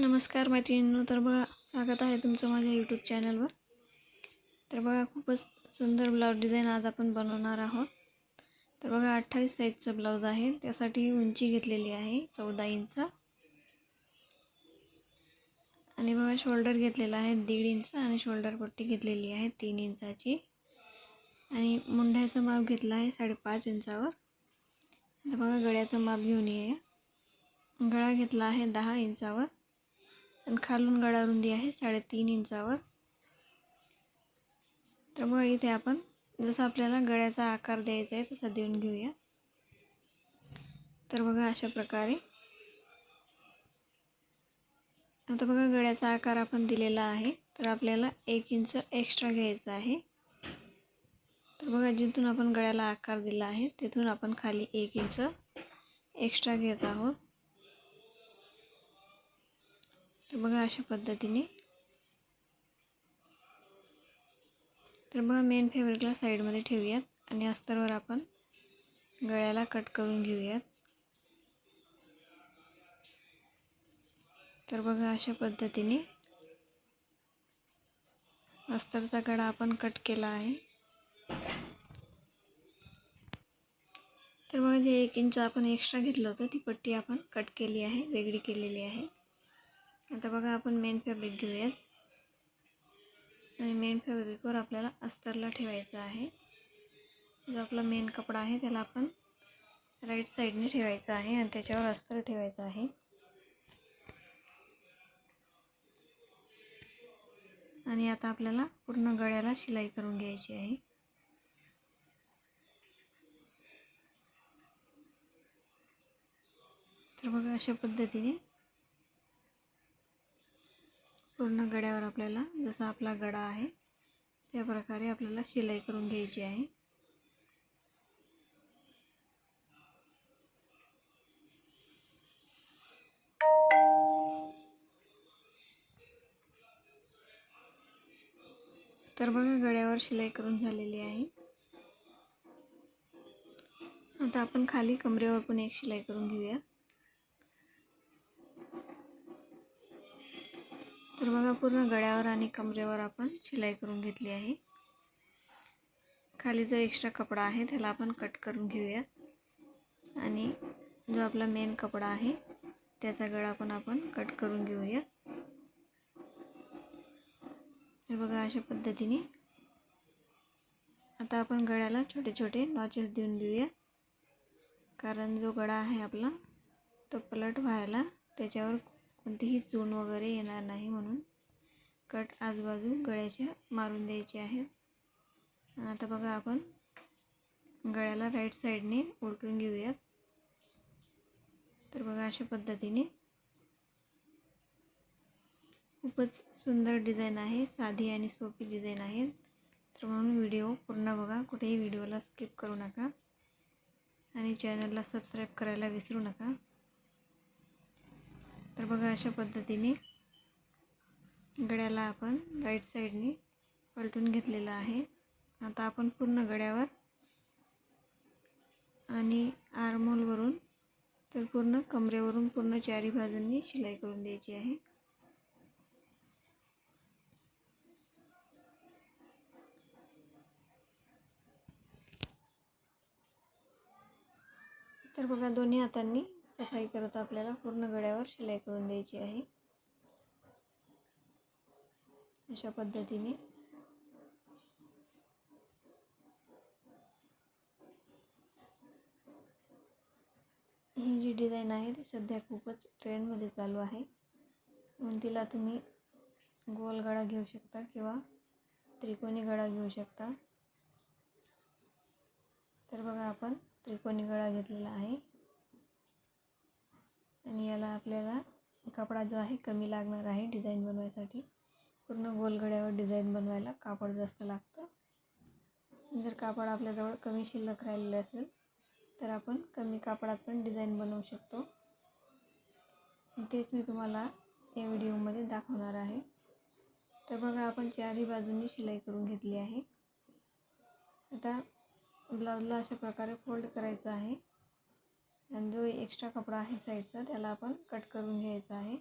नमस्कार मैत्रिणींनो तर बघा स्वागत आहे तुमचं माझ्या यूट्यूब चॅनलवर तर बघा खूपच सुंदर ब्लाऊज डिझाईन आज आपण बनवणार आहोत. तर बघा अठ्ठावीस साईजचं ब्लाऊज आहे. त्यासाठी उंची घेतलेली आहे चौदा इंच आणि बघा शोल्डर घेतलेला आहे दीड इंच आणि शोल्डर पट्टी घेतलेली आहे तीन इंचाची आणि मुंढ्याचं माप घेतलं आहे साडेपाच इंचावर तर बघा गळ्याचं माप घेऊन येऊया. गळा घेतला आहे दहा इंचावर आणि खालून गळा रुंदी आहे साडेतीन इंचावर. तर मग इथे आपण जसं आपल्याला गळ्याचा आकार द्यायचा आहे तसा देऊन घेऊया. तर बघा अशा प्रकारे. आता बघा गळ्याचा आकार आपण दिलेला आहे. तर आपल्याला एक इंच एक्स्ट्रा घ्यायचा आहे. तर बघा जिथून आपण गळ्याला आकार दिला आहे तिथून आपण खाली एक इंच एक्स्ट्रा घेत आहोत. तर बघा अशा पद्धतीने. तर बघा मेन फॅब्रिकला साईडमध्ये ठेवूयात आणि अस्तरवर आपण गळ्याला कट करून घेऊयात. तर बघा अशा पद्धतीने अस्तरचा गळा आपण कट केला आहे. तर बघा जे एक इंच आपण एक्स्ट्रा घेतलं होतं ती पट्टी आपण कट केली आहे वेगळी केलेली आहे. आता बघा आपण मेन फॅब्रिक घेऊयात. आणि मेन फॅब्रिकवर आपल्याला अस्तरला ठेवायचं आहे. जो आपला मेन कपडा आहे त्याला आपण राईट साईडने ठेवायचा आहे आणि त्याच्यावर अस्तर ठेवायचं आहे. आणि आता आपल्याला पूर्ण गळ्याला शिलाई करून घ्यायची आहे. तर बघा अशा पद्धतीने पूर्ण गड्यावर आपल्याला जसा आपला गडा आहे त्या प्रकारे आपल्याला शिलाई करून घ्यायची आहे. तर बघा गड्यावर शिलाई करून झालेली आहे. आता आपण खाली कमरेवर पण एक शिलाई करून घेऊया. तर बघा पूर्ण गळ्यावर आणि कमरेवर आपण शिलाई करून घेतली आहे. खाली जो एक्स्ट्रा कपडा आहे त्याला आपण कट करून घेऊया आणि जो आपला मेन कपडा आहे त्याचा गळा पण आपण कट करून घेऊया तर बघा अशा पद्धतीने आता आपण गळ्याला छोटे छोटे नॉचेस देऊन देऊया कारण जो गळा आहे आपला तो पलट व्हायला त्याच्यावर कोणतीही चून वगैरे येणार नाही म्हणून कट आजूबाजू गळ्याच्या मारून द्यायचे आहेत. आता बघा आपण गळ्याला राईट साईडने उलटून घेऊयात. तर बघा अशा पद्धतीने खूपच सुंदर डिझाईन आहे साधी आणि सोपी डिझाईन आहे. तर म्हणून व्हिडिओ पूर्ण बघा कुठेही व्हिडिओला स्किप करू नका. आणि चॅनलला सबस्क्राईब करायला विसरू नका. तर बघा अशा पद्धतीने गड्याला आपण राईट साईडने पलटून घेतलेलं आहे. आता आपण पूर्ण गड्यावर आणि आरमोलवरून तर पूर्ण कमरेवरून पूर्ण चारी बाजूंनी शिलाई करून द्यायची आहे. तर बघा दोन्ही हातांनी सफाई करत आपल्याला पूर्ण गळ्यावर शिलाई करून द्यायची आहे. अशा पद्धतीने. ही जी डिझाईन आहे ती सध्या खूपच ट्रेंडमध्ये चालू आहे. म्हणून तिला तुम्ही गोल गळा घेऊ शकता किंवा त्रिकोणी गळा घेऊ शकता. तर बघा आपण त्रिकोणी गळा घेतलेला आहे. आणि याला आपल्याला कपडा जो आहे कमी लागणार आहे डिझाईन बनवायसाठी. पूर्ण गोलगड्यावर डिझाईन बनवायला कापड जास्त लागतं. जर कापड आपल्याजवळ कमी शिल्लक राहिलेलं असेल तर आपण कमी कापडात पण डिझाईन बनवू शकतो. तेच मी तुम्हाला या व्हिडिओमध्ये दाखवणार आहे. तर बघा आपण चारही बाजूंनी शिलाई करून घेतली आहे. आता ब्लाऊजला अशा प्रकारे फोल्ड करायचं आहे. आणि जो एक्स्ट्रा कपडा आहे साईडचा त्याला आपण कट करून घ्यायचा आहे.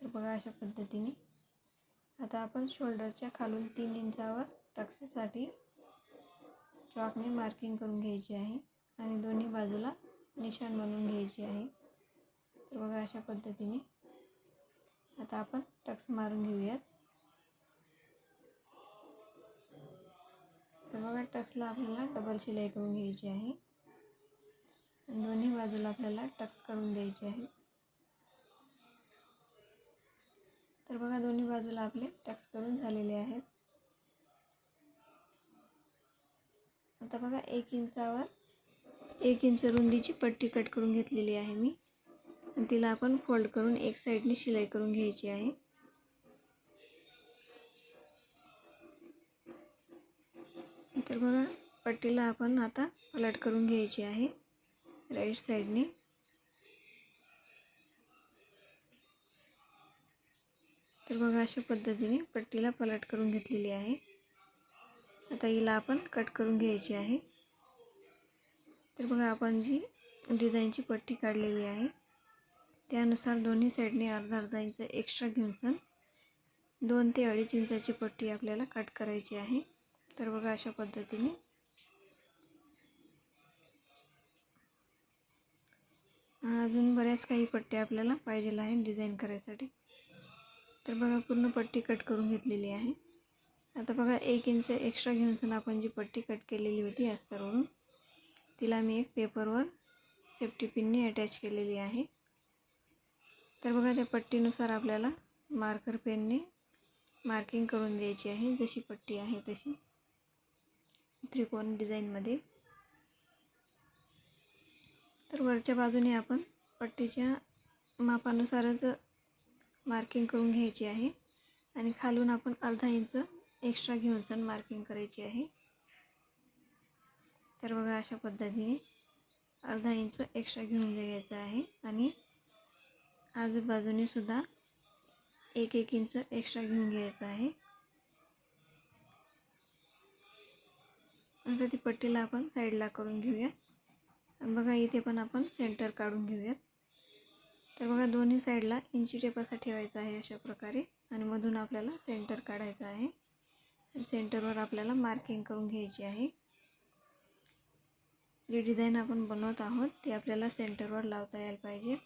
तर बघा अशा पद्धतीने. आता आपण शोल्डरच्या खालून तीन इंचावर टक्ससाठी चॉकने मार्किंग करून घ्यायची आहे आणि दोन्ही बाजूला निशाण बनवून घ्यायची आहे. तर बघा अशा पद्धतीने. आता आपण टक्स मारून घेऊयात. तर बघा टक्सला आपल्याला डबल शिलाई करून घ्यायची आहे. दोन्ही बाजूला आपल्याला टक्स करून द्यायचे आहे. तर बघा दोन्ही बाजूला आपले टक्स करून झालेले आहेत. आता बघा एक इंचावर एक इंच रुंदीची पट्टी कट करून घेतलेली आहे मी. आणि तिला आपण फोल्ड करून एक साईडने शिलाई करून घ्यायची आहे. तर बघा पट्टीला आपण आता पलट करून घ्यायची आहे. राईट साईडने. तर बघा अशा पद्धतीने पट्टीला पलट करून घेतलेली आहे. आता हिला आपण कट करून घ्यायची आहे. तर बघा आपण जी डिझाईनची पट्टी काढलेली आहे त्यानुसार दोन्ही साईडने अर्धा अर्धा इंच एक्स्ट्रा घेऊन दोन ते अडीच इंचाची पट्टी आपल्याला कट करायची आहे. तर बघा अशा पद्धतीने अजून बऱ्याच काही पट्ट्या आपल्याला पाहिजेल आहे डिझाईन करायसाठी. तर बघा पूर्ण पट्टी कट करून घेतलेली आहे. आता बघा एक इंच एक्स्ट्रा घेऊन आपण जी पट्टी कट केलेली होती अस्तरवरून तिला मी एक पेपरवर सेफ्टी पिनने अटॅच केलेली आहे. तर बघा त्या पट्टीनुसार आपल्याला मार्कर पेनने मार्किंग करून द्यायची आहे. जशी पट्टी आहे तशी. त्रिकोण डिझाईनमध्ये तर वरच्या बाजूने आपण पट्टीच्या मापानुसारच मार्किंग करून घ्यायची आहे. आणि खालून आपण अर्धा इंच एक्स्ट्रा घेऊन सण मार्किंग करायची आहे. तर बघा अशा पद्धतीने अर्धा इंच एक्स्ट्रा घेऊन घ्यायचं आहे. आणि आजूबाजूने सुद्धा एक एक इंच एक्स्ट्रा घेऊन घ्यायचं आहे. आता ती पट्टीला आपण साईडला करून घेऊया. बघा इथे पण आपण सेंटर काढून घेऊयात. तर बघा दोन्ही साईडला इंची टेप असा ठेवायचा आहे अशा प्रकारे आणि मधून आपल्याला सेंटर काढायचं आहे. आणि सेंटरवर आपल्याला मार्किंग करून घ्यायची आहे. जी डिझाईन आपण बनवत आहोत ती आपल्याला सेंटरवर लावता यायला पाहिजे.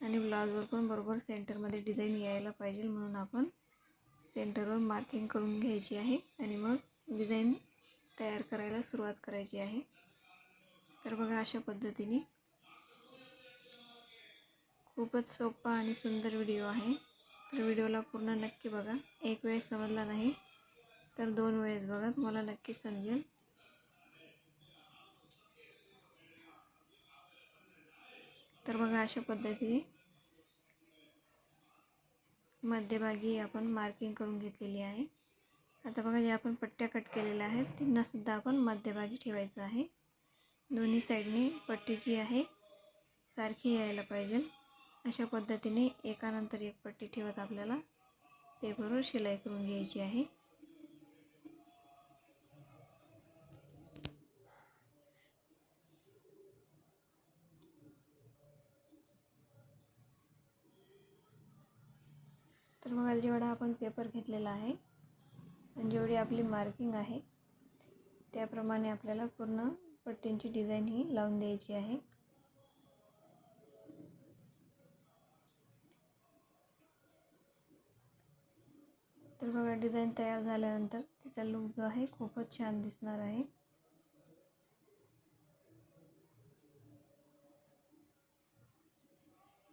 आणि ब्लाऊजवर पण बरोबर सेंटरमध्ये डिझाईन यायला पाहिजे म्हणून आपण सेंटरवर मार्किंग करून घ्यायची आहे. आणि मग डिझाईन तयार करायला सुरुवात करायची आहे. तर बघा अशा पद्धतीने खूपच सोपा आणि सुंदर व्हिडिओ आहे. तर व्हिडिओला पूर्ण नक्की बघा. एक वेळेस समजला नाही तर दोन वेळेस बघा. तुम्हाला नक्की समजेल. तर बघा अशा पद्धतीने मध्यभागी आपण मार्किंग करून घेतलेली आहे. आता बघा जे आपण पट्ट्या कट केलेल्या आहेत त्यांनासुद्धा आपण मध्यभागी ठेवायचं आहे. दोन्ही साईडने पट्टी जी आहे. सारखी यायला पाहिजे. अशा पद्धतीने एकानंतर एक पट्टी ठेवत आपल्याला पेपरवर शिलाई करून घ्यायची आहे. तर मग जेवढा आपण पेपर घेतलेला आहे आणि जेवढी आपली मार्किंग आहे त्याप्रमाणे आपल्याला पूर्ण पट्टींची डिझाईन ही लावून द्यायची आहे. तर बघा डिझाईन तयार झाल्यानंतर तिचा लुक जो आहे खूपच छान दिसणार आहे.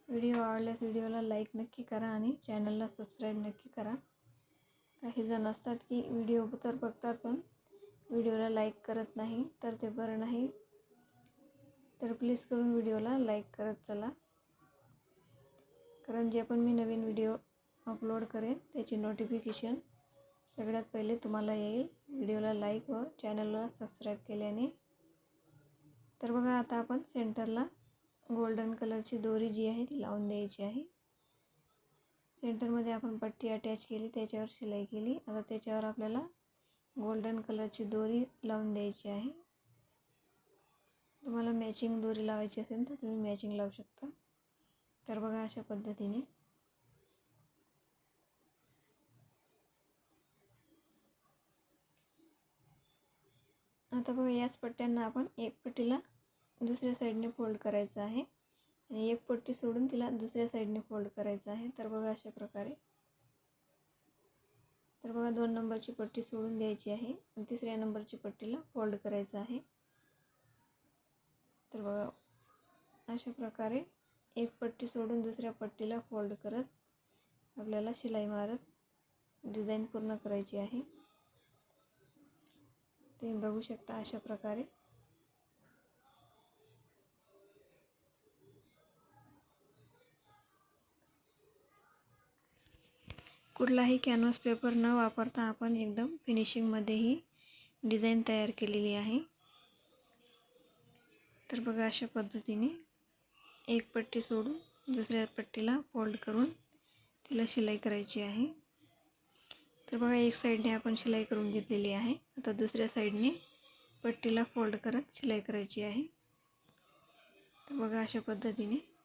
व्हिडिओ आवडल्यास व्हिडिओला लाईक नक्की करा आणि चॅनलला सबस्क्राईब नक्की करा. काही जण असतात की व्हिडिओ तर बघतात पण व्हिडिओला लाईक करत नाही तर ते बरं नाही. तर प्लीज करून व्हिडिओला लाईक करत चला. कारण जे पण मी नवीन व्हिडिओ अपलोड करेन त्याची नोटिफिकेशन सगळ्यात पहिले तुम्हाला येईल. व्हिडिओला लाईक व चॅनलला सबस्क्राईब केल्याने. तर बघा आता आपण सेंटरला गोल्डन कलरची दोरी जी आहे ती लावून द्यायची आहे. सेंटरमध्ये आपण पट्टी अटॅच केली त्याच्यावर शिलाई केली. आता त्याच्यावर आपल्याला गोल्डन कलरची दोरी लावून द्यायची आहे. तुम्हाला मॅचिंग दोरी लावायची असेल तर तुम्ही मॅचिंग लावू शकता. तर बघा अशा पद्धतीने. आता बघा याच पट्ट्यांना आपण एक पट्टीला दुसऱ्या साईडने फोल्ड करायचं आहे. आणि एक पट्टी सोडून तिला दुसऱ्या साईडने फोल्ड करायचं आहे. तर बघा अशा प्रकारे. तर बघा दोन नंबरची पट्टी सोडून द्यायची आहे आणि तिसऱ्या नंबरची पट्टीला फोल्ड करायचं आहे. तर बघा अशा प्रकारे एक पट्टी सोडून दुसऱ्या पट्टीला फोल्ड करत आपल्याला शिलाई मारत डिझाईन पूर्ण करायची आहे. तुम्ही बघू शकता अशा प्रकारे. कुठलाही कॅनव्हास पेपर न वापरता आपण एकदम फिनिशिंगमध्ये ही डिझाईन तयार केलेली आहे. तर बघा अशा पद्धतीने एक पट्टी सोडून दुसऱ्या पट्टीला फोल्ड करून तिला शिलाई करायची आहे. तर बघा एक साईडने आपण शिलाई करून घेतलेली आहे. आता दुसऱ्या साईडने पट्टीला फोल्ड करत शिलाई करायची आहे. तर बघा अशा पद्धतीने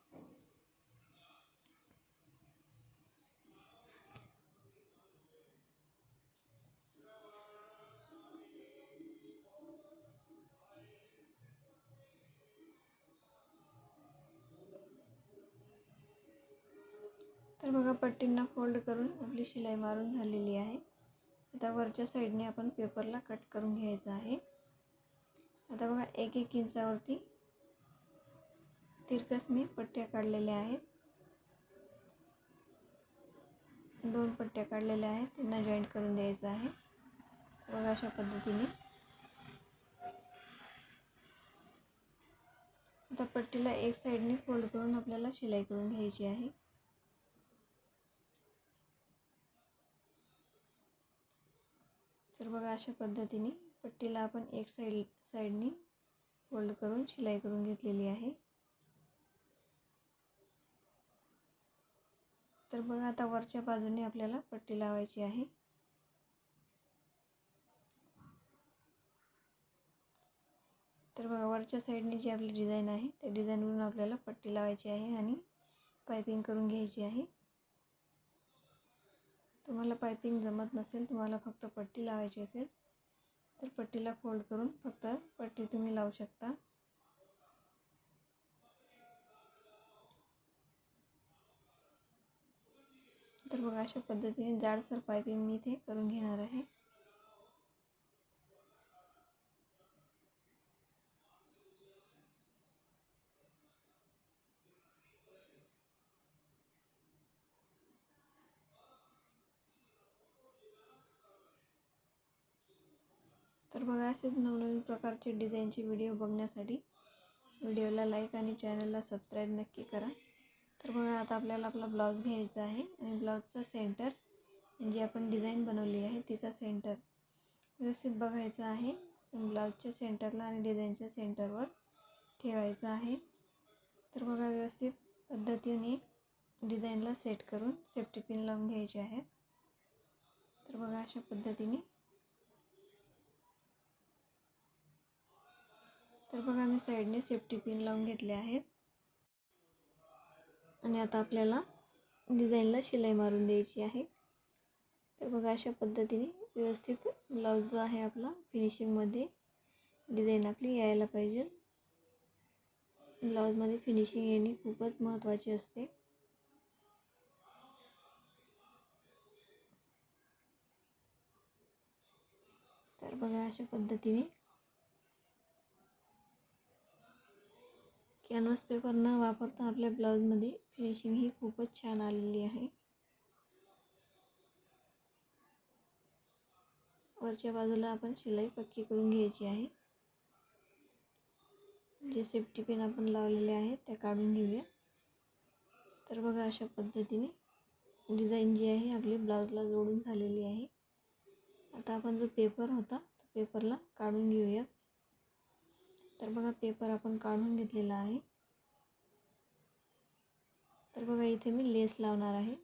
बघा पट्टींना फोल्ड करून आपली शिलाई मारून झालेली आहे. आता वरच्या साईडने आपण पेपरला कट करून घ्यायचं आहे. आता बघा एक एक इंचावरती तिरकस मी पट्ट्या काढलेल्या आहेत. दोन पट्ट्या काढलेल्या आहेत त्यांना जॉईंट करून द्यायचं आहे. बघा अशा पद्धतीने. आता पट्टीला एक साईडने फोल्ड करून आपल्याला शिलाई करून घ्यायची आहे तर बघा अशा पद्धतीने पट्टीला आपण एक साईड साईडने फोल्ड करून शिलाई करून घेतलेली आहे. तर बघा आता वरच्या बाजूने आपल्याला पट्टी लावायची आहे. तर बघा वरच्या साईडने जी आपली डिझाईन आहे त्या डिझाईनवरून आपल्याला पट्टी लावायची आहे आणि पायपिंग करून घ्यायची आहे. तुम्हाला पायपिंग जमत नसेल तुम्हाला फक्त पट्टी लावायची असेल तर पट्टीला फोल्ड करून फक्त पट्टी तुम्ही लावू शकता. तर बघा अशा पद्धतीने जाडसर पायपिंग मी इथे करून घेणार आहे. तर बघा असेच नवनवीन प्रकारचे डिझाईनचे व्हिडिओ बघण्यासाठी व्हिडिओला लाईक आणि चॅनलला सबस्क्राईब नक्की करा. तर बघा आता आपल्याला आपला ब्लाऊज घ्यायचा आहे आणि ब्लाऊजचा सेंटर जी आपण डिझाईन बनवली आहे तिचा सेंटर व्यवस्थित बघायचा आहे. ब्लाऊजच्या सेंटरला आणि डिझाईनच्या सेंटरवर ठेवायचं आहे. तर बघा व्यवस्थित पद्धतीने डिझाईनला सेट करून सेफ्टी पिन लावून घ्यायचे आहेत. तर बघा अशा पद्धतीने तर बघा मी साईडने सेफ्टी पिन लावून घेतले आहेत. आणि आता आपल्याला डिझाईनला शिलाई मारून द्यायची आहे. तर बघा अशा पद्धतीने व्यवस्थित ब्लाऊज जो आहे आपला फिनिशिंगमध्ये डिझाईन आपली यायला पाहिजे. ब्लाऊजमध्ये फिनिशिंग येणे खूपच महत्त्वाची असते. तर बघा अशा पद्धतीने कॅनव्हास पेपर न वापरता आपल्या ब्लाऊजमध्ये फिनिशिंग ही खूपच छान आलेली आहे. वरच्या बाजूला आपण शिलाई पक्की करून घ्यायची आहे. जे सेफ्टी पिन आपण लावलेले आहेत त्या काढून घेऊया. तर बघा अशा पद्धतीने डिझाईन जी आहे आपली ब्लाऊजला जोडून झालेली आहे. आता आपण जो पेपर होता तो पेपरला काढून घेऊया तर बघा पेपर आपण काढून घेतलेला आहे. तर बघा इथे मी लेस लावणार आहे.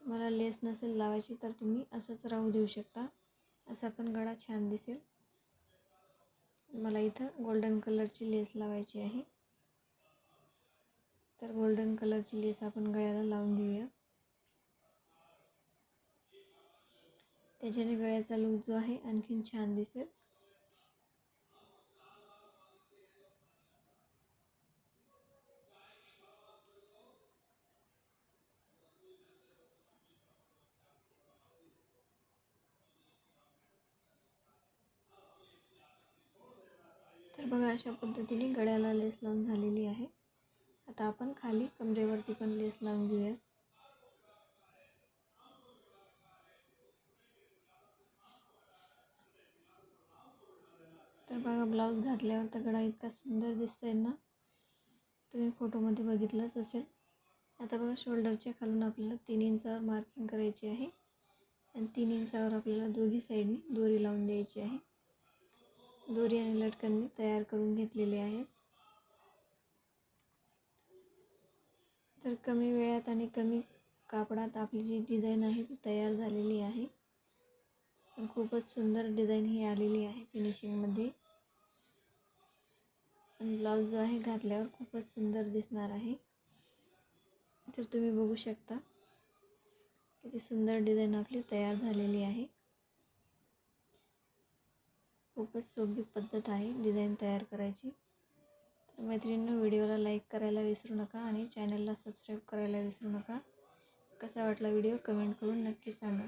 तुम्हाला लेस नसेल लावायची तर तुम्ही असंच राहू देऊ शकता. असा पण गळा छान दिसेल. मला इथं गोल्डन कलरची लेस लावायची आहे. तर गोल्डन कलरची लेस आपण गळ्याला लावून घेऊया. त्याच्याने गळ्याचा लूक जो आहे आणखीन छान दिसेल तर बघा अशा पद्धतीने गळ्याला लेस लावून झालेली आहे. आता आपण खाली कमरेवरती पण लेस लावून घेऊया. तर बघा ब्लाऊज घातल्यावर तर गळा इतका सुंदर दिसतोय ना? तुम्ही फोटोमध्ये बघितलंच असेल. आता बघा शोल्डरच्या खालून आपल्याला तीन इंचावर मार्किंग करायची आहे. आणि तीन इंचावर आपल्याला दोघी साईडनी दोरी लावून द्यायची आहे. दोरी आणि लटकन तयार करून घेतलेले आहेत तर कमी वेळात आणि कमी कापडात आपली जी डिझाईन आहे ती तयार झालेली आहे. खूपच सुंदर डिझाईन ही आलेली आहे फिनिशिंगमध्ये आणि ब्लाऊज जो आहे घातल्यावर खूपच सुंदर दिसणार आहे. तर तुम्ही बघू शकता किती सुंदर डिझाईन आपली तयार झालेली आहे. खूपच सोपी पद्धत आहे डिझाईन तयार करायची. तर मैत्रिणींनो व्हिडिओला लाईक करायला विसरू नका आणि चॅनलला सबस्क्राईब करायला विसरू नका. कसा वाटला व्हिडिओ कमेंट करून नक्की सांगा.